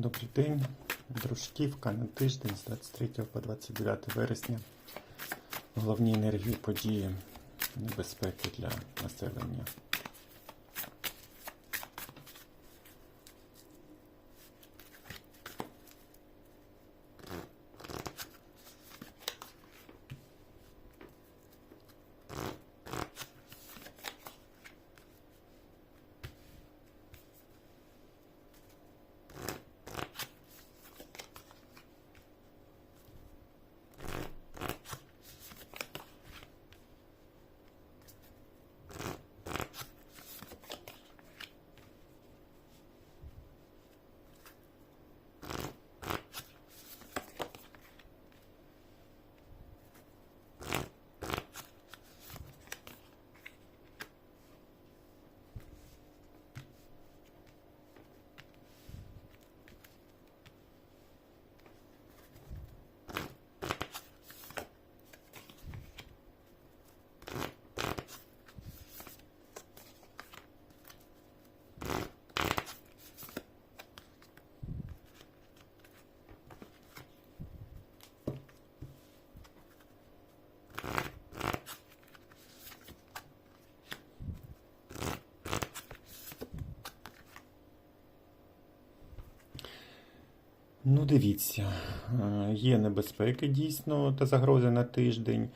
Добрий день, Дружківка на тиждень з 23 по 29 вересня. Головні енергії події небезпеки для населення. Ну, дивіться, е, є небезпеки дійсно та загрози на тиждень.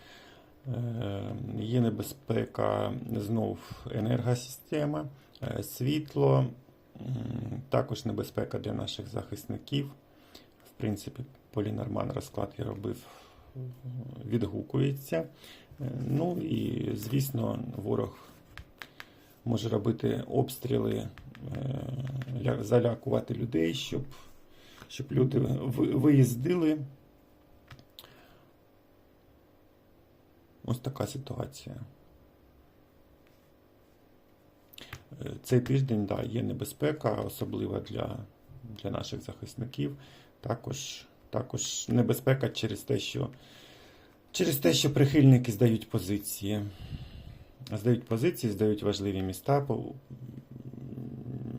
Е, Є небезпека знов енергосистема, е, світло, також небезпека для наших захисників. В принципі, полінорман розклад я робив, відгукується. Ну і, звісно, ворог може робити обстріли, залякувати людей, щоб щоб люди ви- виїздили. Ось така ситуація. Е, Цей тиждень да, є небезпека, особливо для, для наших захисників. Також, також небезпека через те, що через те, що прихильники здають позиції. Здають позиції, здають важливі міста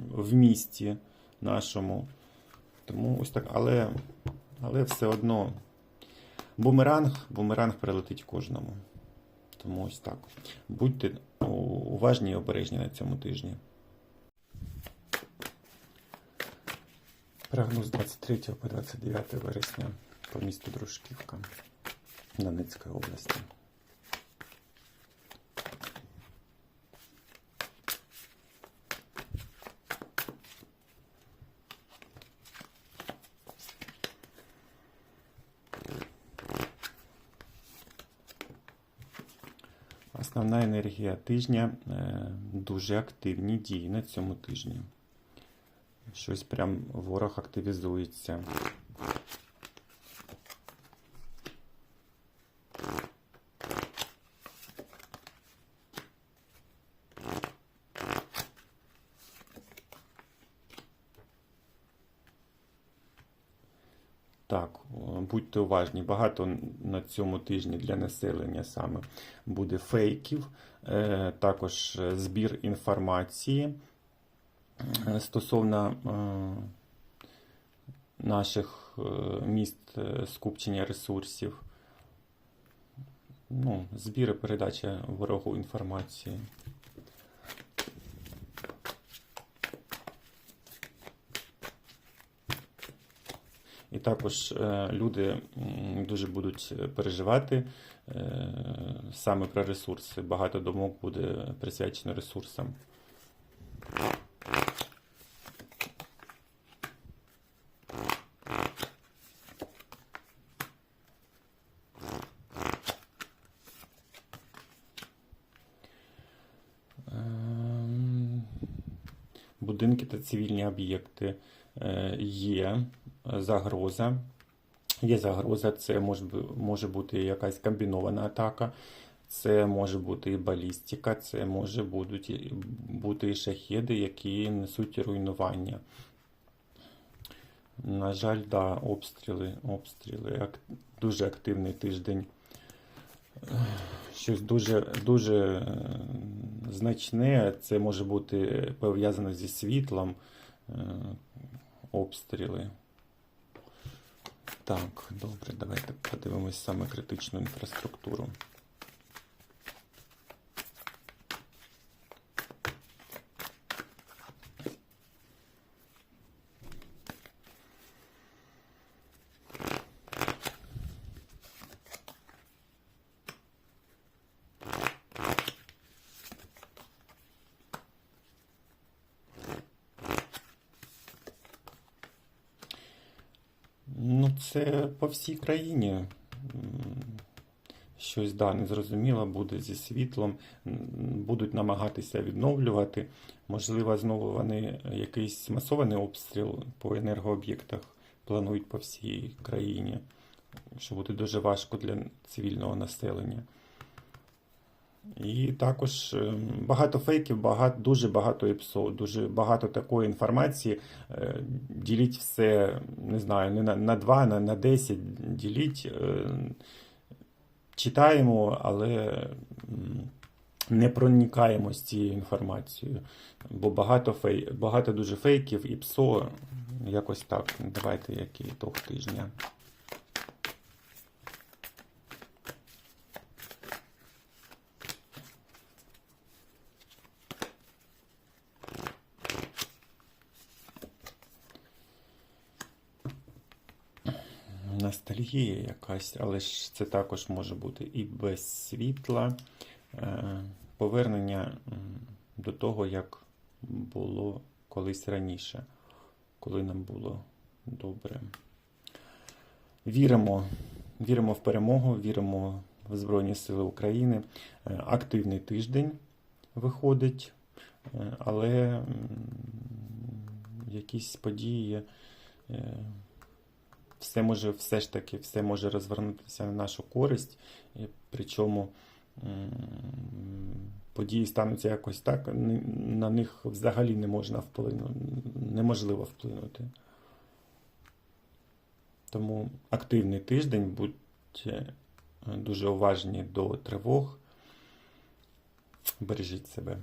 в місті нашому. Тому ось так, але, але все одно бумеранг, бумеранг прилетить кожному. Тому ось так. Будьте уважні і обережні на цьому тижні. Прогноз 23 по 29 вересня по місту Дружківка Донецької області. Основна енергія тижня е, дуже активні дії на цьому тижні. Щось прям ворог активізується. Так, будьте уважні. Багато на цьому тижні для населення саме буде фейків, е, також е, збір інформації е, стосовно наших міст скупчення ресурсів. Ну, збір і передача ворогу інформації. І також е, люди дуже будуть переживати е, саме про ресурси. Багато думок буде присвячено ресурсам. Ем, Будинки та цивільні об'єкти е, є загроза. Є загроза, це може, може бути якась комбінована атака, це може бути і балістика, це може будуть, бути і шахеди, які несуть руйнування. На жаль, да, обстріли, обстріли. Дуже активний тиждень. Щось дуже, дуже е, значне. Це може бути пов'язано зі світлом. Е, обстріли. Так, добре, давайте подивимось саме критичну інфраструктуру. Ну, це по всій країні. Щось да, незрозуміло буде зі світлом, будуть намагатися відновлювати. Можливо, знову вони якийсь масований обстріл по енергооб'єктах планують по всій країні, що буде дуже важко для цивільного населення. І також ем, багато фейків, багато, дуже багато ІПСО, дуже багато такої інформації. Е, Діліть все, не знаю, не на, на 2, на, на 10 діліть. Е, Читаємо, але не проникаємо з цією інформацією. Бо багато, фей, багато дуже фейків і ПСО. Якось так. Давайте який ітог тижня. Ностальгія якась, але ж це також може бути і без світла. Е, Повернення до того, як було колись раніше, коли нам було добре. Віримо, віримо в перемогу, віримо в Збройні Сили України. Е, Активний тиждень виходить, е, але якісь події. Все може все ж таки все може розвернутися на нашу користь, і причому події стануться якось так, на них взагалі не можна вплинути, неможливо вплинути. Тому активний тиждень, будьте е, дуже уважні до тривог, бережіть себе.